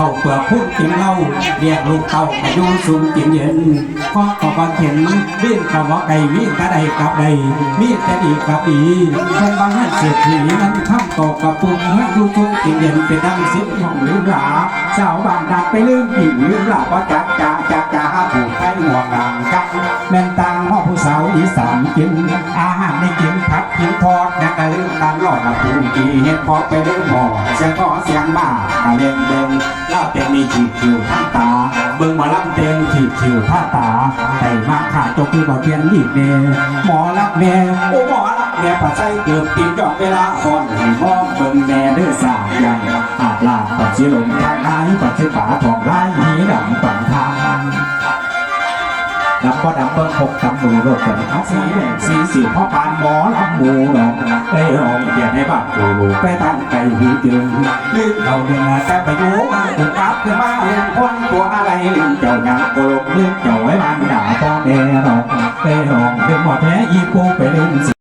เอาเปลือกพุ่นกินเหล้าเรียกลูกเต่าอายุสูงกินเย็นพราะก็บเห็นวิ่งคำว่าไก่วิ่งกระไดกับไดมีแต่ดีกับดีแค่บางให้เศรษฐีนั้นทำตกกับปุ่มเมื่อดูทุ่งกินเย็นเป็นดังสิบของลืมหลาสาวบางดักไปลืมผิวลืมหลาว่าจักจ่าจักจ่าผูกไทยหัวกลางกันแม่นตางห่อผู้สาวอีสานกินอาหารในกินผั กินทอดนักกะลืมตามหลอดนะผูกีเห็ดพอไปเลืมหมอเสียงขอเสียงบ้ากะเล่นเดิงเล่าเต็มมีฉีดคิวทั้งตา เบิ่งหมอลำเต็มฉีดคิวท่าตาแต่มาขาดตัวคือบ่เพียนลีกเน่หมอลักแม่โอ้หมอลักแม่ปัดใจเกือบตีนจอกเวลาอ่อนมองเบิ่งแม่เด้อสาวใหญ่อาบลาปัดชิลมทางไหนปัดชิป่ ดำก็ดำเบิ้งหกดำมือรถกันเอาสีแดงสีสีพ่อปานหมอลำหมูหลอกเอ้ยออกอย่าให้บ้านกูรู้ไปตั้งใจหูจึงลืมเอาเดือนแต่ไปอยู่มาถูกกลับคือมาเรียนคนตัวอะไรลืมเจ้าหนังโกลกลืมเจ้าไว้มันด่าพ่อแม่หรอกเอ้ยออกเดือดหมดแท้ยีปูไปลืม